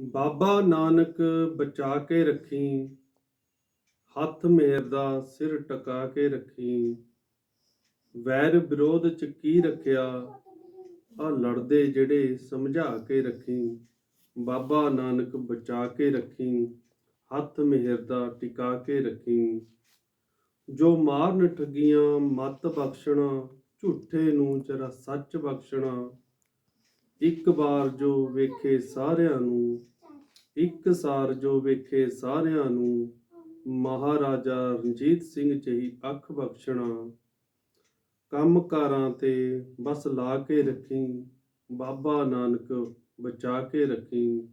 ਬਾਬਾ ਨਾਨਕ ਬਚਾ ਕੇ ਰੱਖੀ, ਹੱਥ ਮੇਰ ਦਾ ਸਿਰ ਟਕਾ ਕੇ ਰੱਖੀ। ਵੈਰ ਵਿਰੋਧ ਚ ਕੀ ਰੱਖਿਆ, ਆ ਲੜਦੇ ਜਿਹੜੇ ਸਮਝਾ ਕੇ ਰੱਖੀ। ਬਾਬਾ ਨਾਨਕ ਬਚਾ ਕੇ ਰੱਖੀ, ਹੱਥ ਮਿਹਰ ਦਾ ਟਿਕਾ ਕੇ ਰੱਖੀ। ਜੋ ਮਾਰਨ ਠੱਗੀਆਂ, ਮਤ ਬਖਸ਼ਣਾ, ਝੂਠੇ ਨੂੰ ਜਰਾ ਸੱਚ ਬਖਸ਼ਣਾ। ਇੱਕ ਵਾਰ ਜੋ ਵੇਖੇ ਸਾਰਿਆਂ ਨੂੰ, ਇੱਕ ਸਾਰ ਜੋ ਵੇਖੇ ਸਾਰਿਆਂ ਨੂੰ, ਮਹਾਰਾਜਾ ਰਣਜੀਤ ਸਿੰਘ ਜਹੀ ਅੱਖ ਬਖਸ਼ਣਾ। ਕੰਮਕਾਰਾਂ ਤੇ ਬਸ ਲਾ ਕੇ ਰੱਖੀ, ਬਾਬਾ ਨਾਨਕ ਬਚਾ ਕੇ ਰੱਖੀ,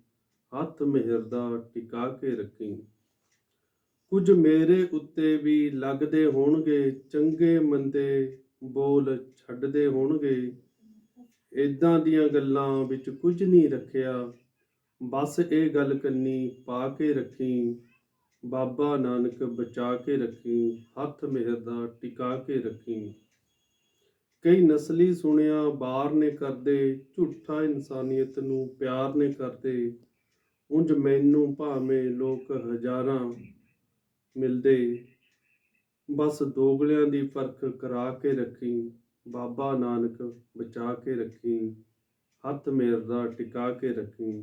ਹੱਥ ਮਿਹਰ ਦਾ ਟਿਕਾ ਕੇ ਰੱਖੀ। ਕੁਝ ਮੇਰੇ ਉੱਤੇ ਵੀ ਲੱਗਦੇ ਹੋਣਗੇ, ਚੰਗੇ ਮੰਦੇ ਬੋਲ ਛੱਡਦੇ ਹੋਣਗੇ ਇਦਾਂ ਦੀਆਂ ਗੱਲਾਂ ਵਿੱਚ ਕੁਝ ਨਹੀਂ ਰੱਖਿਆ। ਬਸ ਇਹ ਗੱਲ ਕੰਨੀ ਪਾ ਕੇ ਰੱਖੀ। ਬਾਬਾ ਨਾਨਕ ਬਚਾ ਕੇ ਰੱਖੀ। ਹੱਥ ਮਿਹਰ ਦਾ ਟਿਕਾ ਕੇ ਰੱਖੀ। ਕਈ ਨਸਲੀ ਸੁਣਿਆ ਬਾਰ ਨੇ ਕਰਦੇ। ਝੂਠਾ ਇਨਸਾਨੀਅਤ ਨੂੰ ਪਿਆਰ ਨੇ ਕਰਦੇ। ਉਂਝ ਮੈਨੂੰ ਭਾਵੇਂ ਲੋਕ ਹਜ਼ਾਰਾਂ ਮਿਲਦੇ। ਬਸ ਦੋਗਲਿਆਂ ਦੀ ਪਰਖ ਕਰਾ ਕੇ ਰੱਖੀ। ਬਾਬਾ ਨਾਨਕ ਬਚਾ ਕੇ ਰੱਖੀ, ਹੱਥ ਮੇਰ ਦਾ ਟਿਕਾ ਕੇ ਰੱਖੀ।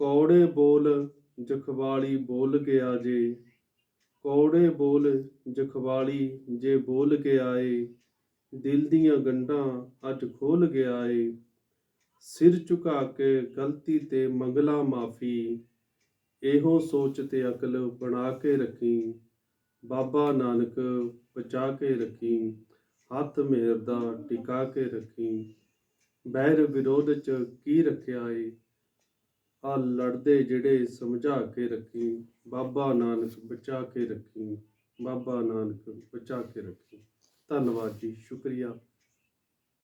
ਕੌੜੇ ਬੋਲ ਜਖਵਾਲੀ ਬੋਲ ਗਿਆ ਜੇ ਕੌੜੇ ਬੋਲ ਜਖਵਾਲੀ ਜੇ ਬੋਲ ਕੇ ਆਏ, ਦਿਲ ਦੀਆਂ ਗੰਢਾਂ ਅੱਜ ਖੋਲ ਗਿਆ ਏ ਸਿਰ ਝੁਕਾ ਕੇ ਗਲਤੀ ਤੇ ਮੰਗਲਾ ਮਾਫੀ, ਇਹੋ ਸੋਚ ਤੇ ਅਕਲ ਬਣਾ ਕੇ ਰੱਖੀ। ਬਾਬਾ ਨਾਨਕ ਬਚਾ ਕੇ ਰੱਖੀ। ਹੱਥ ਮਿਹਰ ਦਾ ਟਿਕਾ ਕੇ ਰੱਖੀ ਬੈਰ ਵਿਰੋਧ ਚ ਕੀ ਰੱਖਿਆ ਏ? ਆ ਲੜਦੇ ਜਿਹੜੇ ਸਮਝਾ ਕੇ ਰੱਖੀ, ਬਾਬਾ ਨਾਨਕ ਬਚਾ ਕੇ ਰੱਖੀ, ਬਾਬਾ ਨਾਨਕ ਬਚਾ ਕੇ ਰੱਖੀ। ਧੰਨਵਾਦ ਜੀ, ਸ਼ੁਕਰੀਆ।